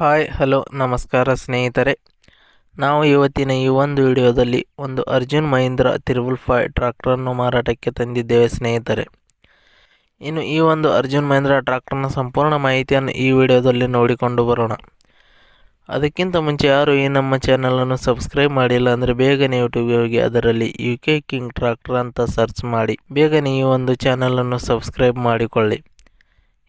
Hi, hello, ನಮಸ್ಕಾರ ಸ್ನೇಹಿತರೆ. ನಾವು ಇವತ್ತಿನ ಈ ಒಂದು ವಿಡಿಯೋದಲ್ಲಿ ಒಂದು ಅರ್ಜುನ್ ಮಹೀಂದ್ರ ತಿರುಬುಲ್ ಫೈ ಟ್ರಾಕ್ಟರನ್ನು ಮಾರಾಟಕ್ಕೆ ತಂದಿದ್ದೇವೆ ಸ್ನೇಹಿತರೆ. ಇನ್ನು ಈ ಒಂದು ಅರ್ಜುನ್ ಮಹೀಂದ್ರ ಟ್ರಾಕ್ಟರ್ನ ಸಂಪೂರ್ಣ ಮಾಹಿತಿಯನ್ನು ಈ ವಿಡಿಯೋದಲ್ಲಿ ನೋಡಿಕೊಂಡು ಬರೋಣ. ಅದಕ್ಕಿಂತ ಮುಂಚೆ ಯಾರು ಈ ನಮ್ಮ ಚಾನಲನ್ನು ಸಬ್ಸ್ಕ್ರೈಬ್ ಮಾಡಿಲ್ಲ ಅಂದರೆ ಬೇಗನೆ ಯೂಟ್ಯೂಬ್ಗೆ ಹೋಗಿ ಅದರಲ್ಲಿ ಯು ಕೆ ಕಿಂಗ್ ಟ್ರಾಕ್ಟರ್ ಅಂತ ಸರ್ಚ್ ಮಾಡಿ. ಬೇಗನೆ ಈ ಒಂದು ಚಾನಲನ್ನು ಸಬ್ಸ್ಕ್ರೈಬ್ ಮಾಡಿಕೊಳ್ಳಿ.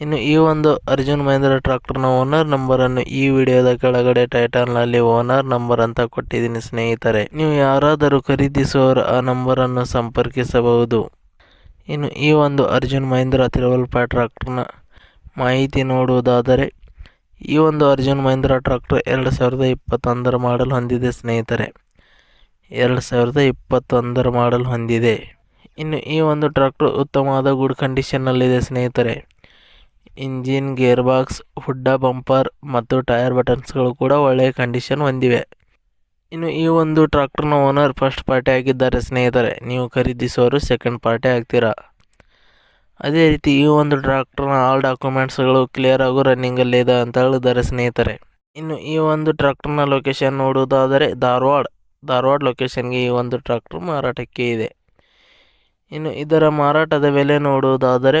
ಇನ್ನು ಈ ಒಂದು ಅರ್ಜುನ್ ಮಹೇಂದ್ರ ಟ್ರಾಕ್ಟರ್ನ ಓನರ್ ನಂಬರನ್ನು ಈ ವಿಡಿಯೋದ ಕೆಳಗಡೆ ಟೈಟಲ್ನಲ್ಲಿ ಓನರ್ ನಂಬರ್ ಅಂತ ಕೊಟ್ಟಿದ್ದೀನಿ ಸ್ನೇಹಿತರೆ. ನೀವು ಯಾರಾದರೂ ಖರೀದಿಸುವವರು ಆ ನಂಬರನ್ನು ಸಂಪರ್ಕಿಸಬಹುದು. ಇನ್ನು ಈ ಒಂದು ಅರ್ಜುನ್ ಮಹೇಂದ್ರ ತಿರುವಲ್ಪಾ ಟ್ರಾಕ್ಟರ್ನ ಮಾಹಿತಿ ನೋಡುವುದಾದರೆ, ಈ ಒಂದು ಅರ್ಜುನ್ ಮಹೇಂದ್ರ ಟ್ರಾಕ್ಟರ್ ಎರಡು ಸಾವಿರದ ಇಪ್ಪತ್ತೊಂದರ ಮಾಡಲ್ ಹೊಂದಿದೆ ಸ್ನೇಹಿತರೆ. ಎರಡು ಸಾವಿರದ ಇಪ್ಪತ್ತೊಂದರ ಮಾಡಲ್ ಹೊಂದಿದೆ. ಇನ್ನು ಈ ಒಂದು ಟ್ರಾಕ್ಟರ್ ಉತ್ತಮವಾದ ಗುಡ್ ಕಂಡೀಷನ್ನಲ್ಲಿದೆ ಸ್ನೇಹಿತರೆ. ಇಂಜಿನ್ ಗೇರ್ ಬಾಕ್ಸ್ ಹುಡ್ಡ, ಬಂಪರ್ ಮತ್ತು ಟೈರ್ ಬಟನ್ಸ್ಗಳು ಕೂಡ ಒಳ್ಳೆಯ ಕಂಡೀಷನ್ ಹೊಂದಿವೆ. ಇನ್ನು ಈ ಒಂದು ಟ್ರಾಕ್ಟರ್ನ ಓನರ್ ಫಸ್ಟ್ ಪಾರ್ಟಿ ಆಗಿದ್ದಾರೆ ಸ್ನೇಹಿತರೆ. ನೀವು ಖರೀದಿಸುವವರು ಸೆಕೆಂಡ್ ಪಾರ್ಟಿ ಆಗ್ತೀರಾ? ಅದೇ ರೀತಿ ಈ ಒಂದು ಟ್ರಾಕ್ಟರ್ನ ಆಲ್ ಡಾಕ್ಯುಮೆಂಟ್ಸ್ಗಳು ಕ್ಲಿಯರ್ ಆಗು ರನ್ನಿಂಗಲ್ಲಿ ಇದೆ ಅಂತ ಹೇಳಿದ್ದಾರೆ ಸ್ನೇಹಿತರೆ. ಇನ್ನು ಈ ಒಂದು ಟ್ರಾಕ್ಟರ್ನ ಲೊಕೇಶನ್ ನೋಡುವುದಾದರೆ ಧಾರವಾಡ. ಧಾರವಾಡ ಲೊಕೇಶನ್ಗೆ ಈ ಒಂದು ಟ್ರಾಕ್ಟರ್ ಮಾರಾಟಕ್ಕೆ ಇದೆ. ಇನ್ನು ಇದರ ಮಾರಾಟದ ಬೆಲೆ ನೋಡುವುದಾದರೆ